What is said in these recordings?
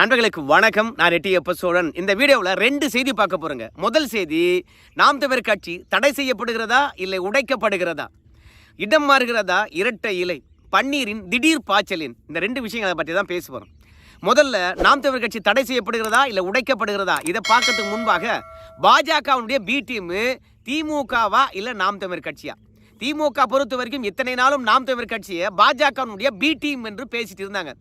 நண்பர்களுக்கு வணக்கம். நான் ரெட்டி எப்ப சோழன். இந்த வீடியோவில் ரெண்டு செய்தி பார்க்க போகிறேங்க முதல் செய்தி நாம் தமிழர் கட்சி தடை செய்யப்படுகிறதா இல்லை உடைக்கப்படுகிறதா? இடம் மாறுகிறதா இரட்டை இலை பன்னீரின் திடீர் பாய்ச்சலின் இந்த ரெண்டு விஷயங்களை பற்றி தான் பேச போகிறோம் முதல்ல நாம் தமிழர் கட்சி தடை செய்யப்படுகிறதா இல்லை உடைக்கப்படுகிறதா? இதை பார்க்கறதுக்கு முன்பாக பாஜகவுடைய பி டீமு திமுகவா இல்லை நாம் தமிழர் கட்சியா? திமுக பொறுத்த வரைக்கும் இத்தனை நாளும் நாம் தமிழர் கட்சியை பாஜகவுடைய பி டீம் என்று பேசிட்டு இருந்தாங்க.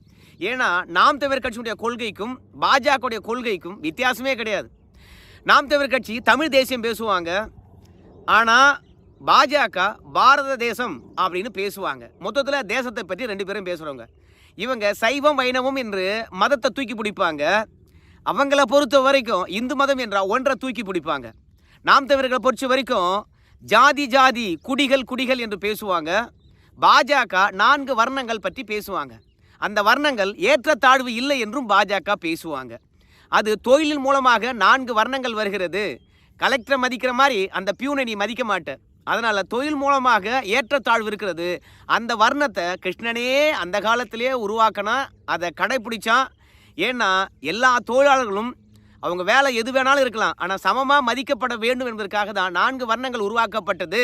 ஏன்னா நாம் தமிழர் கட்சியுடைய கொள்கைக்கும் பாஜகவுடைய கொள்கைக்கும் வித்தியாசமே கிடையாது. நாம் தமிழர் கட்சி தமிழ் தேசியம் பேசுவாங்க. ஆனால் பாஜக பாரத தேசம் அப்படின்னு பேசுவாங்க. மொத்தத்தில் தேசத்தை பற்றி ரெண்டு பேரும் பேசுகிறவங்க இவங்க சைவம் வைணவம் என்று மதத்தை தூக்கி பிடிப்பாங்க. அவங்கள பொறுத்த வரைக்கும் இந்து மதம் என்றால் ஒன்றை தூக்கி பிடிப்பாங்க. நாம் தமிழர்களை பொறுத்த வரைக்கும் ஜாதி ஜாதி குடிகள் குடிகள் என்று பேசுவாங்க. பாஜக நான்கு வர்ணங்கள் பற்றி பேசுவாங்க. அந்த வர்ணங்கள் ஏற்றத்தாழ்வு இல்லை என்றும் பாஜக பேசுவாங்க. அது தொழிலின் மூலமாக நான்கு வர்ணங்கள் வருகிறது. கலெக்டரை மதிக்கிற மாதிரி அந்த பியூனை நீ மதிக்க மாட்டேன் அதனால் தொழில் மூலமாக ஏற்றத்தாழ்வு இருக்கிறது. அந்த வர்ணத்தை கிருஷ்ணனே அந்த காலத்திலே உருவாக்கினா அதை கடைப்பிடிச்சான். ஏன்னா எல்லா தொழிலாளர்களும் அவங்க வேலை எது வேணாலும் இருக்கலாம். ஆனால் சமமாக மதிக்கப்பட வேண்டும் என்பதற்காக தான் நான்கு வர்ணங்கள் உருவாக்கப்பட்டது.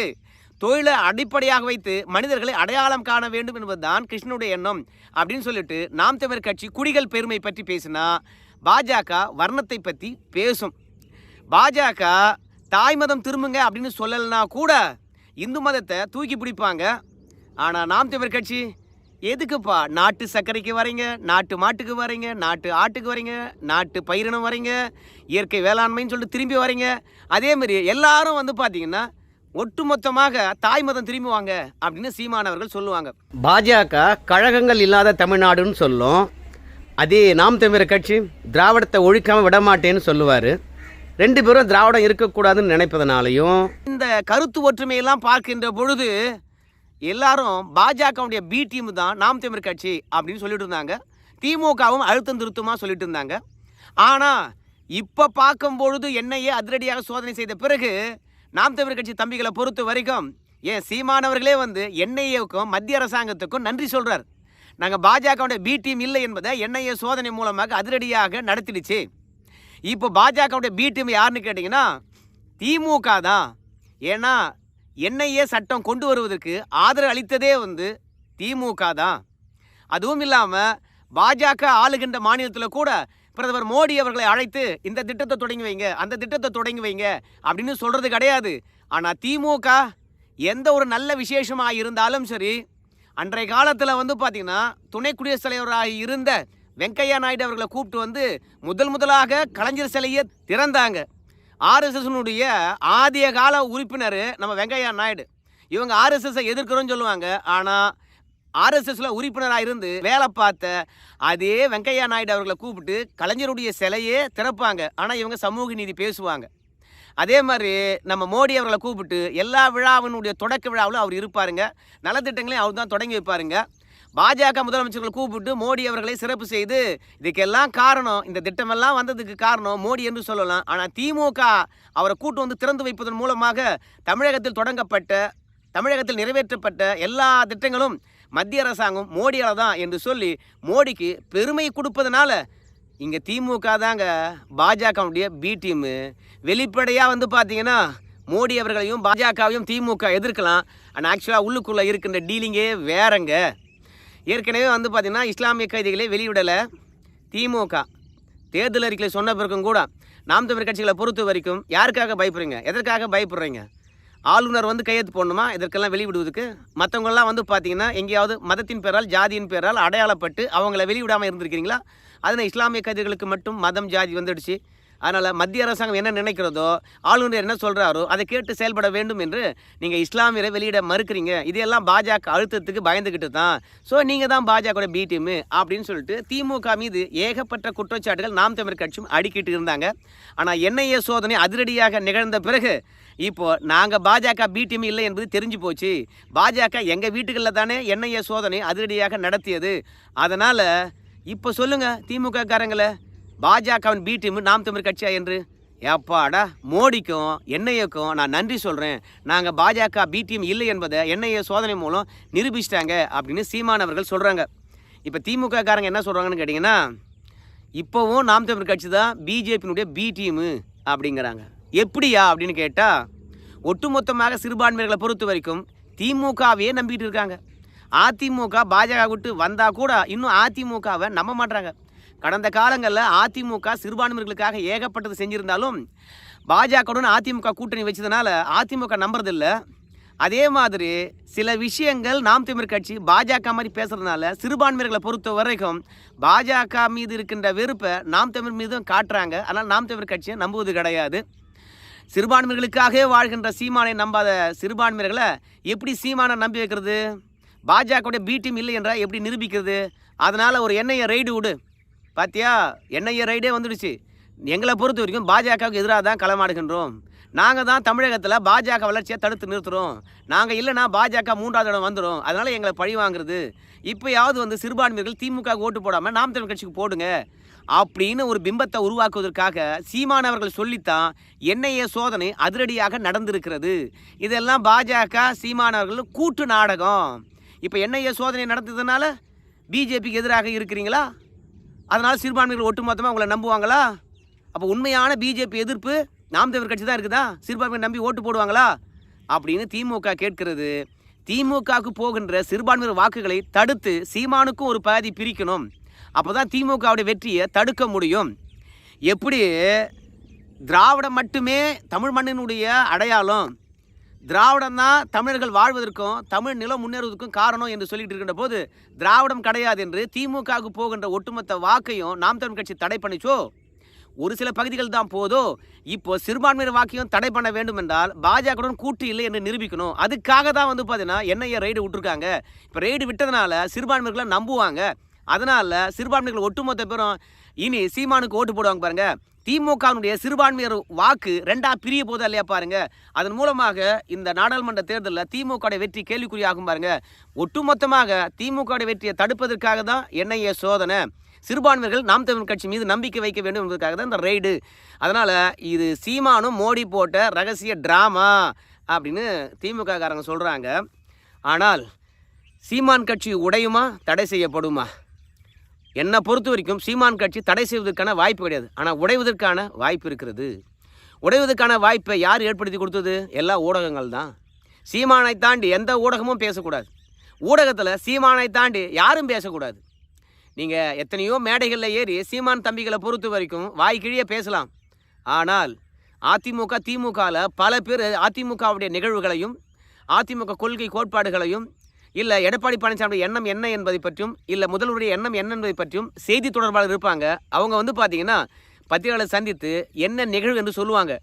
தொழிலை அடிப்படையாக வைத்து மனிதர்களை அடையாளம் காண வேண்டும் என்பதுதான் கிருஷ்ணனுடைய எண்ணம் அப்படின்னு சொல்லிட்டு நாம் தமிழர் கட்சி குடிகள் பெருமை பற்றி பேசினா பாஜக வர்ணத்தை பற்றி பேசும். பாஜக தாய் மதம் திரும்புங்க அப்படின்னு சொல்லலைனா கூட இந்து மதத்தை தூக்கி பிடிப்பாங்க. ஆனால் நாம் தமிழர் கட்சி எதுக்குப்பா? நாட்டு சர்க்கரைக்கு வரீங்க நாட்டு மாட்டுக்கு வரீங்க நாட்டு ஆட்டுக்கு வரீங்க நாட்டு பயிரினம் வரீங்க இயற்கை வேளாண்மைன்னு சொல்லிட்டு திரும்பி வரீங்க. அதே எல்லாரும் வந்து பார்த்தீங்கன்னா ஒட்டுமொத்தமாக தாய் மதம் திரும்புவாங்க அப்படின்னு சீமானவர்கள் சொல்லுவாங்க. பாஜக கழகங்கள் இல்லாத தமிழ்நாடுன்னு சொல்லும். அதே நாம் தமிழர் கட்சி திராவிடத்தை ஒழிக்காம விட மாட்டேன்னு சொல்லுவார். ரெண்டு பேரும் திராவிடம் இருக்கக்கூடாதுன்னு நினைப்பதனாலையும் இந்த கருத்து ஒற்றுமையெல்லாம் பார்க்கின்ற பொழுது எல்லாரும் பாஜகவுடைய பி டீம் தான் நாம் தமிழர் கட்சி அப்படின்னு சொல்லிட்டு இருந்தாங்க. திமுகவும் அழுத்தம் திருத்தமாக சொல்லிட்டு இருந்தாங்க. ஆனால் இப்போ பார்க்கும் பொழுது என்னையே அதிரடியாக சோதனை செய்த பிறகு நாம் தமிழர் கட்சி தம்பிகளை பொறுத்த வரைக்கும் ஏன் சீமானவர்களே வந்து என்ஐஏவுக்கும் மத்திய அரசாங்கத்துக்கும் நன்றி சொல்கிறார் நாங்கள் பாஜகவுடைய பி டீம் இல்லை என்பதை என்ஐஏ சோதனை மூலமாக அதிரடியாக நடத்திடுச்சு. இப்போ பாஜகவுடைய பி டீம் யாருன்னு கேட்டிங்கன்னா திமுக தான். ஏன்னா என்ஐஏ சட்டம் கொண்டு வருவதற்கு ஆதரவு அளித்ததே வந்து திமுக தான். அதுவும் இல்லாமல் பாஜக ஆளுகின்ற மாநிலத்தில் கூட பிரதமர் மோடி அவர்களை அழைத்து இந்த திட்டத்தை தொடங்கி வைங்க அந்த திட்டத்தை தொடங்கி வைங்க அப்படின்னு சொல்கிறது கிடையாது. ஆனால் திமுக எந்த ஒரு நல்ல விசேஷமாக இருந்தாலும் சரி அன்றைய காலத்தில் வந்து பார்த்திங்கன்னா துணை குடியரசுத் தலைவராக இருந்த வெங்கையா நாயுடு அவர்களை கூப்பிட்டு வந்து முதல் முதலாக கலைஞர் சிலையை திறந்தாங்க. ஆர்எஸ்எஸ்னுடைய ஆதிய கால உறுப்பினர் நம்ம வெங்கையா நாயுடு. இவங்க ஆர்எஸ்எஸ்ஸை எதிர்க்கிறோன்னு சொல்லுவாங்க. ஆனால் ஆர்எஸ்எஸ்ல உறுப்பினராக இருந்து வேலை பார்த்த அதே வெங்கையா நாயுடு அவர்களை கூப்பிட்டு கலைஞருடைய சிலையே திறப்பாங்க. ஆனால் இவங்க சமூக நீதி பேசுவாங்க. அதே மாதிரி நம்ம மோடி அவர்களை கூப்பிட்டு எல்லா விழாவினுடைய தொடக்க விழாவிலும் அவர் இருப்பாருங்க. நலத்திட்டங்களையும் அவர் தான் தொடங்கி வைப்பாருங்க. பாஜக முதலமைச்சர்களை கூப்பிட்டு மோடி அவர்களை சிறப்பு செய்து இதுக்கெல்லாம் காரணம் இந்த திட்டமெல்லாம் வந்ததுக்கு காரணம் மோடி என்று சொல்லலாம். ஆனால் திமுக அவரை கூட்டு வந்து திறந்து வைப்பதன் மூலமாக தமிழகத்தில் தொடங்கப்பட்ட தமிழகத்தில் நிறைவேற்றப்பட்ட எல்லா திட்டங்களும் மத்திய அரசாங்கம் மோடியால் தான் என்று சொல்லி மோடிக்கு பெருமை கொடுப்பதனால இங்கே திமுக தாங்க பாஜகவுடைய பி டீமு வெளிப்படையாக வந்து பார்த்தீங்கன்னா மோடி அவர்களையும் பாஜகவையும் திமுக எதிர்க்கலாம். ஆனால் ஆக்சுவலாக உள்ளுக்குள்ளே இருக்கின்ற டீலிங்கே வேறங்க. ஏற்கனவே வந்து பார்த்திங்கன்னா இஸ்லாமிய கைதிகளை வெளியிடலை திமுக. தேர்தல் அறிக்கையில் சொன்ன பிறகும் கூட நாம் தமிழ் கட்சிகளை பொறுத்த வரைக்கும் யாருக்காக பயப்படுறீங்க? எதற்காக பயப்படுறீங்க? ஆளுநர் வந்து கையெழுத்து போடணுமா? இதற்கெல்லாம் வெளிவிடுவதுக்கு மற்றவங்கெல்லாம் வந்து பார்த்தீங்கன்னா எங்கேயாவது மதத்தின் பேரால் ஜாதியின் பேரால் அடையாளப்பட்டு அவங்கள வெளிவிடாமல் இருந்திருக்கிறீங்களா? அதனால் இஸ்லாமிய கைதிகளுக்கு மட்டும் மதம் ஜாதி வந்துடுச்சு. அதனால் மத்திய அரசாங்கம் என்ன நினைக்கிறதோ ஆளுநர் என்ன சொல்கிறாரோ அதை கேட்டு செயல்பட வேண்டும் என்று நீங்கள் இஸ்லாமியரை வெளியிட மறுக்கிறீங்க. இதையெல்லாம் பாஜக அழுத்தத்துக்கு பயந்துக்கிட்டு தான். ஸோ நீங்கள் தான் பாஜகோட பி டீமு அப்படின்னு சொல்லிட்டு திமுக மீது ஏகப்பட்ட குற்றச்சாட்டுகள் நாம் தமிழர் கட்சியும் அடிக்கிட்டு இருந்தாங்க. ஆனால் என்ஐஏ சோதனை அதிரடியாக நிகழ்ந்த பிறகு இப்போது நாங்கள் பாஜக பி டீம் இல்லை என்பது தெரிஞ்சு போச்சு. பாஜக எங்கள் வீட்டுகளில் தானே என்ஐஏ சோதனை அதிரடியாக நடத்தியது. அதனால் இப்போ சொல்லுங்கள் திமுக காரங்களை பாஜகவின் பி டீம் நாம் தமிழ் கட்சியா என்று? ஏப்பாடா மோடிக்கும் என்ஐஏக்கும் நான் நன்றி சொல்கிறேன் நாங்கள் பாஜக பி டீம் இல்லை என்பதை என்ஐஏ சோதனை மூலம் நிரூபிச்சிட்டாங்க அப்படின்னு சீமானவர்கள் சொல்கிறாங்க இப்போ திமுக காரங்க என்ன சொல்கிறாங்கன்னு கேட்டிங்கன்னா இப்போவும் நாம் தமிழ் கட்சி தான் பிஜேபியினுடைய பி டீமு அப்படிங்கிறாங்க. எப்படியா அப்படின்னு கேட்டால் ஒட்டுமொத்தமாக சிறுபான்மையர்களை பொறுத்த வரைக்கும் திமுகவையே நம்பிக்கிட்டு இருக்காங்க. அதிமுக பாஜக விட்டு வந்தால் கூட இன்னும் அதிமுகவை நம்ப மாட்டாங்க கடந்த காலங்களில் அதிமுக சிறுபான்மையர்களுக்காக ஏகப்பட்டது செஞ்சுருந்தாலும் பாஜகவுடன் அதிமுக கூட்டணி வச்சதுனால அதிமுக நம்புறதில்லை. அதே மாதிரி சில விஷயங்கள் நாம் தமிழ் கட்சி பாஜக மாதிரி பேசுறதுனால சிறுபான்மையர்களை பொறுத்த வரைக்கும் பாஜக மீது இருக்கின்ற வெறுப்பை நாம் தமிழ் மீதும் காட்டுறாங்க. ஆனால் நாம் தமிழ் கட்சியை நம்புவது கிடையாது. சிறுபான்மைகளுக்காகவே வாழ்கின்ற சீமானை நம்பாத சிறுபான்மையர்களை எப்படி சீமானை நம்பி வைக்கிறது? பாஜகவுடைய பி டீம் இல்லை என்றால் எப்படி நிரூபிக்கிறது? அதனால் ஒரு என்ஐஏ ரைடு விடு. பாத்தியா? என்ஐஏ ரைடே வந்துடுச்சு. எங்களை பொறுத்த வரைக்கும் பாஜகவுக்கு எதிராக தான் களமாடுகின்றோம். நாங்கள் தான் தமிழகத்தில் பாஜக வளர்ச்சியை தடுத்து நிறுத்துகிறோம் நாங்கள் இல்லைனா பாஜக மூன்றாவது இடம் வந்துடும் அதனால் எங்களை பழி வாங்குறது. இப்போயாவது வந்து சிறுபான்மையர்கள் திமுக ஓட்டு போடாமல் நாம் தமிழ் கட்சிக்கு போடுங்க. அப்படின்னு ஒரு பிம்பத்தை உருவாக்குவதற்காக சீமான் அவர்கள் சொல்லித்தான் என்ஐஏ சோதனை அதிரடியாக நடந்திருக்கிறது. இதெல்லாம் பாஜக சீமான் அவர்கள் கூட்டு நாடகம். இப்போ என்ஐஏ சோதனை நடந்ததுனால பிஜேபிக்கு எதிராக இருக்கிறீங்களா? அதனால் சிறுபான்மைகள் ஒட்டுமொத்தமாக உங்களை நம்புவாங்களா? அப்போ உண்மையான பிஜேபி எதிர்ப்பு நாம் தேவர் கட்சி தான் இருக்குதா? சிறுபான்மை நம்பி ஓட்டு போடுவாங்களா? அப்படின்னு திமுக கேட்கிறது. திமுகவுக்கு போகின்ற சிறுபான்மையினர் வாக்குகளை தடுத்து சீமானுக்கும் ஒரு பாதி பிரிக்கணும். அப்போ தான் திமுகவுடைய வெற்றியை தடுக்க முடியும். எப்படி? திராவிடம் மட்டுமே தமிழ் மண்ணினுடைய அடையாளம். திராவிடம் தான் தமிழர்கள் வாழ்வதற்கும் தமிழ் நிலம் முன்னேறுவதற்கும் காரணம் என்று சொல்லிட்டு இருக்கின்ற போது திராவிடம் கிடையாது என்று திமுகவுக்கு போகின்ற ஒட்டுமொத்த வாக்கையும் நாம் தமிழ் கட்சி தடை பண்ணிச்சோ? ஒரு சில பகுதிகள் தான் போதோ? இப்போ சிறுபான்மையினர் வாக்கியம் தடை பண்ண வேண்டும் என்றால் பாஜகவுடன் கூட்டு இல்லை என்று நிரூபிக்கணும். அதுக்காக தான் வந்து பார்த்தீங்கன்னா என்ஐஏ ரைடு விட்டுருக்காங்க. இப்போ ரைடு விட்டதுனால சிறுபான்மையர்களை நம்புவாங்க. அதனால் சிறுபான்மைகள் ஒட்டுமொத்த பேரும் இனி சீமானுக்கு ஓட்டு போடுவாங்க பாருங்க. திமுகவினுடைய சிறுபான்மையர் வாக்கு ரெண்டா பிரிய போதா இல்லையா பாருங்க. அதன் மூலமாக இந்த நாடாளுமன்ற தேர்தலில் திமுக வெற்றி கேள்விக்குறியாகும் பாருங்க. ஒட்டுமொத்தமாக திமுக வெற்றியை தடுப்பதற்காக தான் என்ஐஏ சோதனை. சிறுபான்மையர்கள் நாம் தமிழ் கட்சி மீது நம்பிக்கை வைக்க வேண்டும் என்பதற்காக தான் இந்த ரைடு அதனால் இது சீமானும் மோடி போட்ட ரகசிய ட்ராமா அப்படின்னு திமுக காரங்க சொல்கிறாங்க ஆனால் சீமான் கட்சி உடையுமா? தடை செய்யப்படுமா? என்னை பொறுத்த வரைக்கும் சீமான் கட்சி தடை செய்வதற்கான வாய்ப்பு கிடையாது. ஆனால் உடைவதற்கான வாய்ப்பு இருக்கிறது. உடைவதற்கான வாய்ப்பை யார் ஏற்படுத்தி கொடுத்தது? எல்லா ஊடகங்கள் தான். சீமானை தாண்டி எந்த ஊடகமும் பேசக்கூடாது. ஊடகத்தில் சீமானை தாண்டி யாரும் பேசக்கூடாது. நீங்கள் எத்தனையோ மேடைகளில் ஏறி சீமான் தம்பிகளை பொறுத்த வரைக்கும் வாய்க்கிழியே பேசலாம். ஆனால் அதிமுக திமுகவில் பல பேர் அதிமுகவுடைய நிகழ்வுகளையும் அதிமுக கொள்கை கோட்பாடுகளையும் இல்லை எடப்பாடி பழனிசாமி எண்ணம் என்ன என்பதை பற்றியும் இல்லை முதல்வருடைய எண்ணம் என்ன என்பதை பற்றியும் செய்தி தொடர்பாளர் இருப்பாங்க. அவங்க வந்து பார்த்தீங்கன்னா பத்திரிகையாளர் சந்தித்து என்ன நிகழ்வு என்று சொல்லுவாங்க.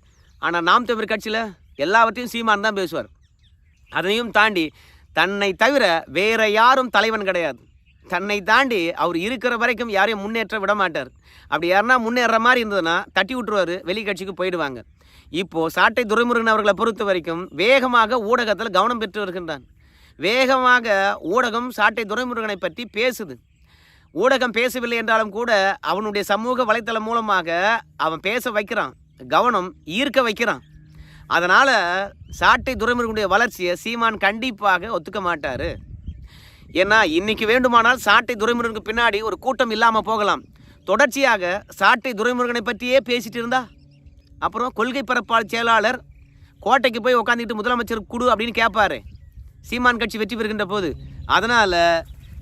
ஆனால் நாம் தமிழ் கட்சியில் எல்லாவற்றையும் சீமான் தான் பேசுவார். அதையும் தாண்டி தன்னை தவிர வேற யாரும் தலைவன் கிடையாது. தன்னை தாண்டி அவர் இருக்கிற வரைக்கும் யாரையும் முன்னேற்ற விட மாட்டார். அப்படி யாருன்னா முன்னேற மாதிரி இருந்ததுன்னா தட்டி விட்டுருவார் வெளி கட்சிக்கு போயிடுவாங்க. இப்போது சாட்டை துரைமுருகன் அவர்களை பொறுத்த வரைக்கும் வேகமாக ஊடகத்தில் கவனம் பெற்று வருகின்றான். வேகமாக ஊடகம் சாட்டை துரைமுருகனை பற்றி பேசுது. ஊடகம் பேசவில்லை என்றாலும் கூட அவனுடைய சமூக வலைத்தளம் மூலமாக அவன் பேச வைக்கிறான். கவனம் ஈர்க்க வைக்கிறான். அதனால் சாட்டை துரைமுருகனுடைய வளர்ச்சியை சீமான் கண்டிப்பாக ஒத்துக்க மாட்டார். ஏன்னா இன்னைக்கு வேண்டுமானால் சாட்டை துரைமுருகனுக்கு பின்னாடி ஒரு கூட்டம் இல்லாமல் போகலாம். தொடர்ச்சியாக சாட்டை துரைமுருகனை பற்றியே பேசிட்டு இருந்தா? அப்புறம் கொள்கை பரப்பாளர் செயலாளர் கோட்டைக்கு போய் உட்காந்துக்கிட்டு முதலமைச்சர் குடு அப்படின்னு கேட்பாரு சீமான் கட்சி வெற்றி பெறுகின்ற போது அதனால்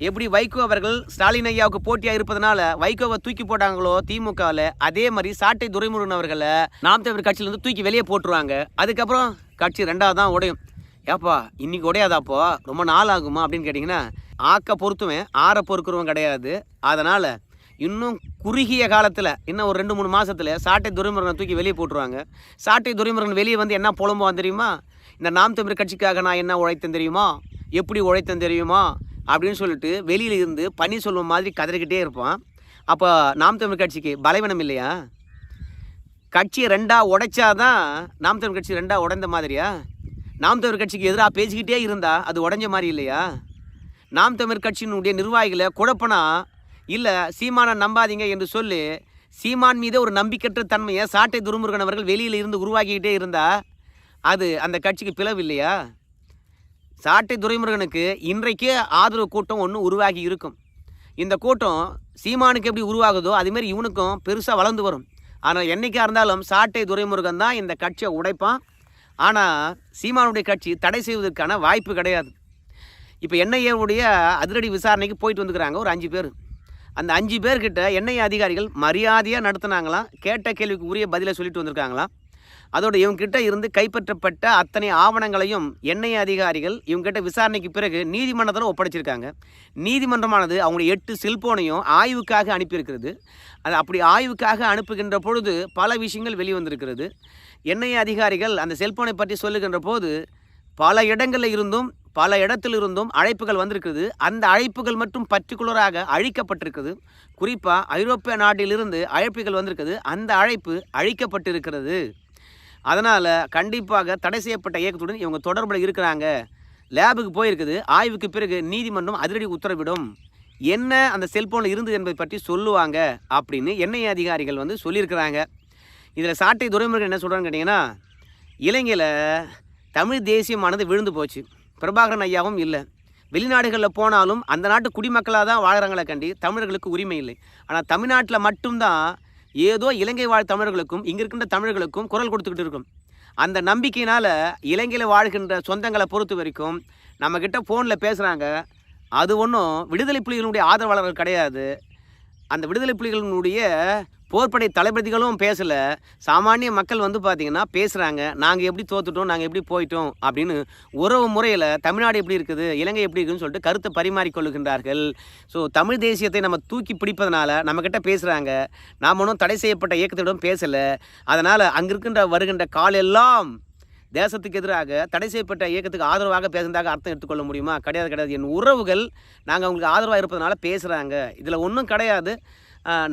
எப்படி வைகோ அவர்கள் ஸ்டாலின் ஐயாவுக்கு போட்டியாக இருப்பதனால வைகோவை தூக்கி போட்டாங்களோ திமுகவில் அதே மாதிரி சாட்டை துரைமுருகன் அவர்களை நாம் தமிழ் கட்சியிலேருந்து தூக்கி வெளியே போட்டுருவாங்க. அதுக்கப்புறம் கட்சி ரெண்டாவது தான் உடையும். ஏப்பா இன்னைக்கு உடையாதாப்போ? ரொம்ப நாள் ஆகுமா அப்படின்னு கேட்டிங்கன்னா ஆக்க பொறுத்துவேன் ஆற பொறுக்கிறவன் கிடையாது. அதனால் இன்னும் குறுகிய காலத்தில் இன்னும் ஒரு ரெண்டு மூணு மாதத்தில் சாட்டை துரைமுருகனை தூக்கி வெளியே போட்டுருவாங்க. சாட்டை துரைமுருகன் வெளியே வந்து என்ன புலம்புவான் தெரியுமா? இந்த நாம் தமிழர் கட்சிக்காக நான் என்ன உழைத்தேன் தெரியுமா? எப்படி உழைத்தேன் தெரியுமா? அப்படின்னு சொல்லிட்டு வெளியில் இருந்து பன்னீர்செல்வம் மாதிரி கதறிக்கிட்டே இருப்பான். அப்போ நாம் தமிழர் கட்சிக்கு பலவீனம் இல்லையா? கட்சியை ரெண்டாக உடைச்சாதான் நாம் தமிழர் கட்சி ரெண்டாக உடைந்த மாதிரியா? நாம் தமிழர் கட்சிக்கு எதிராக பேசிக்கிட்டே இருந்தால் அது உடஞ்ச மாதிரி இல்லையா? நாம் தமிழர் கட்சியினுடைய நிர்வாகிகளை குழப்பனா? இல்லை சீமானை நம்பாதீங்க என்று சொல்லி சீமான் மீது ஒரு நம்பிக்கற்ற தன்மையை சாட்டை துருமுருகன் அவர்கள் வெளியில் இருந்து உருவாக்கிக்கிட்டே இருந்தால் அது அந்த கட்சிக்கு பிளவு இல்லையா சாட்டை துரைமுருகனுக்கு இன்றைக்கே ஆதரவு கூட்டம் ஒன்று உருவாகி இருக்கும். இந்த கூட்டம் சீமானுக்கு எப்படி உருவாகுதோ அதுமாரி இவனுக்கும் பெருசாக வளர்ந்து வரும். ஆனால் என்றைக்காக இருந்தாலும் சாட்டை துரைமுருகன் தான் இந்த கட்சியை உடைப்பான். ஆனால் சீமானுடைய கட்சி தடை செய்வதற்கான வாய்ப்பு கிடையாது. இப்போ என்ஐஏவுடைய அதிரடி விசாரணைக்கு போயிட்டு வந்துக்கிறாங்க ஒரு அஞ்சு பேர். அந்த அஞ்சு பேர்கிட்ட என்ஐஏ அதிகாரிகள் மரியாதையாக நடத்துனாங்களாம் கேட்ட கேள்விக்கு உரிய பதிலை சொல்லிட்டு வந்திருக்காங்களாம். அதோடு இவங்ககிட்ட இருந்து கைப்பற்றப்பட்ட அத்தனை ஆவணங்களையும் என்ஐஏ அதிகாரிகள் இவங்ககிட்ட விசாரணைக்கு பிறகு நீதிமன்றத்தில் ஒப்படைச்சிருக்காங்க. நீதிமன்றமானது அவங்களுடைய எட்டு செல்போனையும் ஆய்வுக்காக அனுப்பியிருக்கிறது. அது அப்படி ஆய்வுக்காக அனுப்புகின்ற பொழுது பல விஷயங்கள் வெளிவந்திருக்கிறது. என்ஐஏ அதிகாரிகள் அந்த செல்போனை பற்றி சொல்லுகின்ற போது பல இடங்களில் இருந்தும் பல இடத்திலிருந்தும் அழைப்புகள் வந்திருக்குது அந்த அழைப்புகள் மட்டும் பர்டிகுலராக அழிக்கப்பட்டிருக்குது குறிப்பாக ஐரோப்பிய நாட்டிலிருந்து அழைப்புகள் வந்திருக்குது அந்த அழைப்பு அழிக்கப்பட்டிருக்கிறது. அதனால் கண்டிப்பாக தடை செய்யப்பட்ட இயக்கத்துடன் இவங்க தொடர்பில் இருக்கிறாங்க. லேபுக்கு போயிருக்குது. ஆய்வுக்கு பிறகு நீதிமன்றம் அதிரடி உத்தரவிடும். என்ன அந்த செல்போனில் இருந்தது என்பதை பற்றி சொல்லுவாங்க அப்படின்னு எண்ணெய் அதிகாரிகள் வந்து சொல்லியிருக்கிறாங்க. இதில் சாட்டை துறைமுருகன் என்ன சொல்கிறான்னு கேட்டிங்கன்னா இலங்கையில் தமிழ் தேசியமானது விழுந்து போச்சு. பிரபாகரன் ஐயாவும் இல்லை. வெளிநாடுகளில் போனாலும் அந்த நாட்டு குடிமக்களாக தான் வாழ்கிறாங்களே கண்டி தமிழர்களுக்கு உரிமை இல்லை. ஆனால் தமிழ்நாட்டில் மட்டும்தான் ஏதோ இலங்கை வாழ் தமிழர்களுக்கும் இங்கே இருக்கின்ற தமிழர்களுக்கும் குரல் கொடுத்துக்கிட்டு இருக்கும். அந்த நம்பிக்கையினால் இலங்கையில் வாழ்கின்ற சொந்தங்களை பொறுத்த வரைக்கும் நம்மக்கிட்ட ஃபோனில் பேசுகிறாங்க அது ஒன்றும் விடுதலை புலிகளுடைய ஆதரவாளர்கள் கிடையாது. அந்த விடுதலை புலிகளினுடைய போர்ப்படை தளபதிகளும் பேசலை. சாமானிய மக்கள் வந்து பார்த்திங்கன்னா பேசுகிறாங்க நாங்கள் எப்படி தோத்துட்டோம் நாங்கள் எப்படி போயிட்டோம் அப்படின்னு உறவு முறையில் தமிழ்நாடு எப்படி இருக்குது இலங்கை எப்படி இருக்குதுன்னு சொல்லிட்டு கருத்தை பரிமாறிக்கொள்ளுகின்றார்கள் ஸோ தமிழ் தேசியத்தை நம்ம தூக்கி பிடிப்பதனால நம்மக்கிட்ட பேசுகிறாங்க நாம் ஒன்றும் தடை செய்யப்பட்ட இயக்கத்திடம் பேசலை. அதனால் அங்கே இருக்கின்ற வருகின்ற கால் எல்லாம் தேசத்துக்கு எதிராக தடை செய்யப்பட்ட இயக்கத்துக்கு ஆதரவாக பேசுனதாக அர்த்தம் எடுத்துக்கொள்ள முடியுமா? கிடையாது கிடையாது. என் உறவுகள் நாங்கள் அவங்களுக்கு ஆதரவாக இருப்பதனால பேசுகிறாங்க இதில் ஒன்றும் கிடையாது.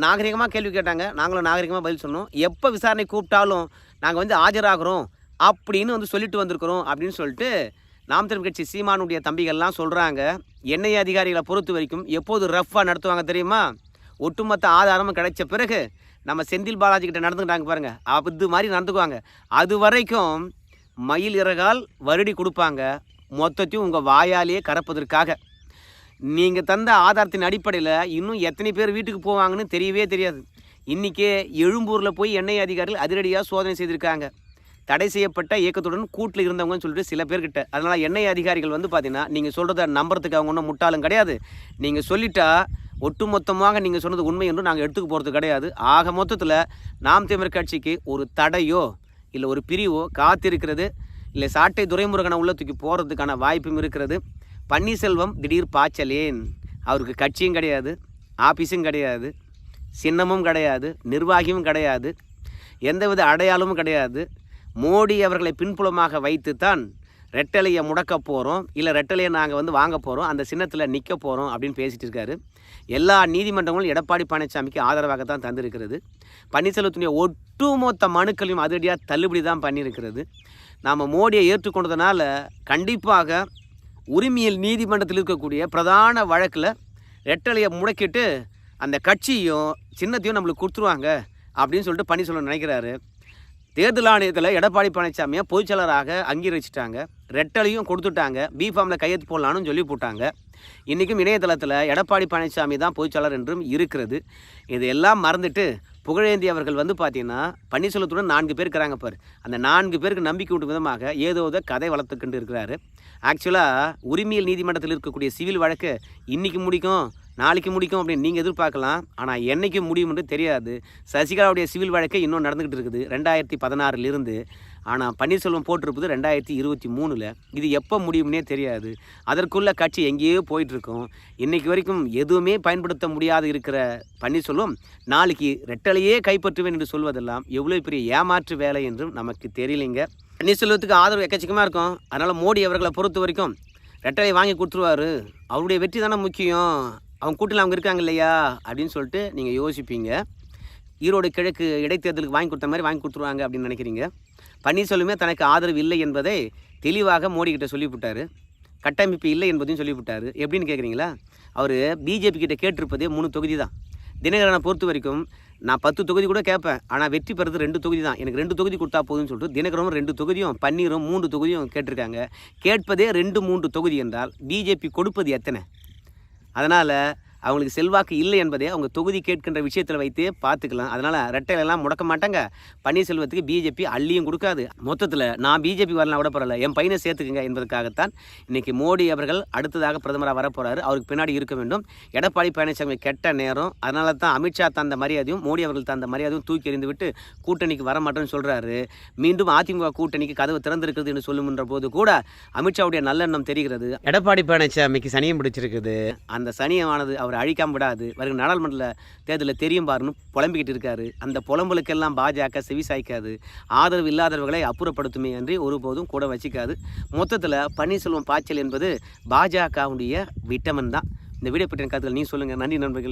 நாகரிகமாக கேள்வி கேட்டாங்க. நாங்களும் நாகரிகமாக பதில் சொன்னோம் எப்போ விசாரணை கூப்பிட்டாலும் நாங்கள் வந்து ஆஜராகிறோம் அப்படின்னு வந்து சொல்லிட்டு வந்திருக்கிறோம் அப்படின்னு சொல்லிட்டு நாம் தமிழ் கட்சி சீமானுடைய தம்பிகள்லாம் சொல்கிறாங்க எண்ணெய் அதிகாரிகளை பொறுத்த வரைக்கும் எப்போது ரஃப்பாக நடத்துவாங்க தெரியுமா? ஒட்டுமொத்த ஆதாரமும் கிடைச்ச பிறகு நம்ம செந்தில் பாலாஜி கிட்ட நடந்துக்கிட்டாங்க பாருங்கள் அது மாதிரி நடந்துக்குவாங்க. அது வரைக்கும் மயில் இறகால் வருடி கொடுப்பாங்க. மொத்தத்தையும் உங்கள் வாயாலேயே கறப்பதற்காக. நீங்கள் தந்த ஆதாரத்தின் அடிப்படையில் இன்னும் எத்தனை பேர் வீட்டுக்கு போவாங்கன்னு தெரியவே தெரியாது. இன்றைக்கே எழும்பூரில் போய் எண்ணெய் அதிகாரிகள் அதிரடியாக சோதனை செய்திருக்காங்க. தடை செய்யப்பட்ட இயக்கத்துடன் கூட்டில் இருந்தவங்கன்னு சொல்லிட்டு சில பேர்கிட்ட. அதனால் எண்ணெய் அதிகாரிகள் வந்து பார்த்தீங்கன்னா நீங்கள் சொல்கிறத நம்புறதுக்கு அவங்க ஒன்றும் முட்டாளும் கிடையாது. நீங்கள் சொல்லிட்டா ஒட்டுமொத்தமாக நீங்கள் சொன்னது உண்மை என்று நாங்கள் எடுத்துக்க போகிறது கிடையாது. ஆக மொத்தத்தில் நாம் தமிழ் கட்சிக்கு ஒரு தடையோ இல்லை ஒரு பிரிவோ காத்திருக்கிறது இல்லை சாட்டை துரைமுருகனை உள்ளத்துக்கு போகிறதுக்கான வாய்ப்பும் இருக்கிறது. பன்னீர்செல்வம் திடீர் பாய்ச்சலேன். அவருக்கு கட்சியும் கிடையாது ஆஃபீஸும் கிடையாது சின்னமும் கிடையாது நிர்வாகியும் கிடையாது எந்தவித அடையாளமும் கிடையாது. மோடி அவர்களை பின்புலமாக வைத்துத்தான் ரெட்டலையை முடக்க போகிறோம் இல்லை ரெட்டலையை நாங்கள் வந்து வாங்க போகிறோம் அந்த சின்னத்தில் நிற்க போகிறோம் அப்படின்னு பேசிகிட்டு இருக்காரு. எல்லா நீதிமன்றங்களும் எடப்பாடி பழனிசாமிக்கு ஆதரவாக தான் தந்திருக்கிறது. பன்னீர்செல்வத்துடைய ஒட்டுமொத்த மனுக்களையும் அதிரடியாக தள்ளுபடி தான் பண்ணியிருக்கிறது. நாம் மோடியை ஏற்றுக்கொண்டதுனால கண்டிப்பாக உரிமையில் நீதிமன்றத்தில் இருக்கக்கூடிய பிரதான வழக்கில் ரெட்டலையை முடக்கிட்டு அந்த கட்சியும் சின்னத்தையும் நம்மளுக்கு கொடுத்துருவாங்க அப்படின்னு சொல்லிட்டு பன்னீர்செல்வம் நினைக்கிறாரு. தேர்தல் ஆணையத்தில் எடப்பாடி பழனிசாமியை பொதுச்செயலராக அங்கீகரிச்சிட்டாங்க. ரெட்டலையும் கொடுத்துட்டாங்க. பிஃபார்மில் கையெழுத்து போடலான்னு சொல்லி போட்டாங்க. இன்றைக்கும் இணையதளத்தில் எடப்பாடி பழனிசாமி தான் பொதுச்செயலர் என்றும் இருக்கிறது. இதையெல்லாம் மறந்துட்டு புகழேந்தி அவர்கள் வந்து பார்த்தீங்கன்னா பன்னீர்செல்வத்துடன் நான்கு பேர் இருக்கிறாங்க பார். அந்த நான்கு பேருக்கு நம்பிக்கை விடும் விதமாக ஏதோ கதை வளர்த்துக்கிட்டு இருக்கிறாரு. ஆக்சுவலாக உரிமையல் நீதிமன்றத்தில் இருக்கக்கூடிய சிவில் வழக்கு இன்றைக்கி முடிக்கும் நாளைக்கு முடிக்கும் அப்படின்னு நீங்கள் எதிர்பார்க்கலாம். ஆனால் என்றைக்கு முடியும் என்று தெரியாது. சசிகலாவுடைய சிவில் வழக்கை இன்னும் நடந்துக்கிட்டு இருக்குது. ரெண்டாயிரத்தி பதினாறுலேருந்து ஆனால் பன்னீர்செல்வம் போட்டிருப்பது ரெண்டாயிரத்தி இருபத்தி மூணில். இது எப்போ முடியும்னே தெரியாது. அதற்குள்ள கட்சி எங்கேயோ போயிட்டுருக்கோம். இன்றைக்கு வரைக்கும் எதுவுமே பயன்படுத்த முடியாது இருக்கிற பன்னீர்செல்வம் நாளைக்கு ரெட்டலையே கைப்பற்றுவேன் என்று சொல்வதெல்லாம் எவ்வளோ பெரிய ஏமாற்று வேலை என்றும் நமக்கு தெரியலைங்க. பன்னீர்செல்வத்துக்கு ஆதரவு எக்கச்சக்கமாக இருக்கும். அதனால் மோடி அவர்களை பொறுத்த வரைக்கும் ரெட்டலை வாங்கி கொடுத்துருவாரு. அவருடைய வெற்றி தானே முக்கியம். அவங்க கூட்டில் அவங்க இருக்காங்க இல்லையா? அப்படின்னு சொல்லிட்டு நீங்கள் யோசிப்பீங்க. ஈரோடு கிழக்கு இடைத்தேர்தலுக்கு வாங்கி கொடுத்த மாதிரி வாங்கி கொடுத்துருவாங்க அப்படின்னு நினைக்கிறீங்க. பன்னீர்செல்வமே தனக்கு ஆதரவு இல்லை என்பதை தெளிவாக மோடி சொல்லிவிட்டார். கட்டமைப்பு இல்லை என்பதையும் சொல்லிவிட்டார். எப்படின்னு கேட்குறீங்களா? அவர் பிஜேபி கிட்ட கேட்டிருப்பதே மூணு தொகுதி தான். தினகரனை பொறுத்த வரைக்கும் நான் பத்து தொகுதி கூட கேட்பேன். ஆனால் வெற்றி பெறது ரெண்டு தொகுதி தான். எனக்கு ரெண்டு தொகுதி கொடுத்தா போதும்னு சொல்லிட்டு தினகரனும் ரெண்டு தொகுதியும் பன்னீரும் மூன்று தொகுதியும் கேட்டிருக்காங்க. கேட்பதே ரெண்டு மூன்று தொகுதி என்றால் பிஜேபி கொடுப்பது எத்தனை? அதனால் அவங்களுக்கு செல்வாக்கு இல்லை என்பதை அவங்க தொகுதி கேட்கின்ற விஷயத்தில் வைத்தே பார்த்துக்கலாம். அதனால் ரெட்டையிலெல்லாம் முடக்க மாட்டாங்க. பன்னீர்செல்வத்துக்கு பிஜேபி அள்ளியும் கொடுக்காது. மொத்தத்தில் நான் பிஜேபி வரலாம் விட பரவாயில்ல. என் பையனை சேர்த்துக்குங்க என்பதற்காகத்தான் இன்னைக்கு மோடி அவர்கள் அடுத்ததாக பிரதமராக வரப்போறாரு. அவருக்கு பின்னாடி இருக்க வேண்டும். எடப்பாடி பழனிசாமி கெட்ட நேரம். அதனால தான் அமித்ஷா தந்த மரியாதையும் மோடி அவர்கள் தந்த மரியாதையும் தூக்கி எறிந்து விட்டு கூட்டணிக்கு வர மாட்டேன்னு சொல்றாரு. மீண்டும் அதிமுக கூட்டணிக்கு கதவு திறந்திருக்கிறது என்று சொல்லுகின்ற போது கூட அமித்ஷாவுடைய நல்லெண்ணம் தெரிகிறது. எடப்பாடி பழனிசாமிக்கு சனியம் பிடிச்சிருக்குது. அந்த சனியமானது அவர் அழிக்காம விடாது. வருகிற நாடாளுமன்ற தேர்தலில் தெரியும் பாருன்னு புலம்பிக்கிட்டு இருக்காரு. அந்த புலம்பலுக்கெல்லாம் பாஜக செவி சாய்க்காது. ஆதரவு இல்லாதவர்களை அப்புறப்படுத்துமே என்று ஒருபோதும் கூட வச்சிக்காது. மொத்தத்தில் பன்னீர்செல்வம் பாய்ச்சல் என்பது பாஜகவுடைய விட்டமன் தான். இந்த வீடியோ பற்றின கருத்துக்கள் நீ சொல்லுங்கள் நன்றி நண்பர்கள்.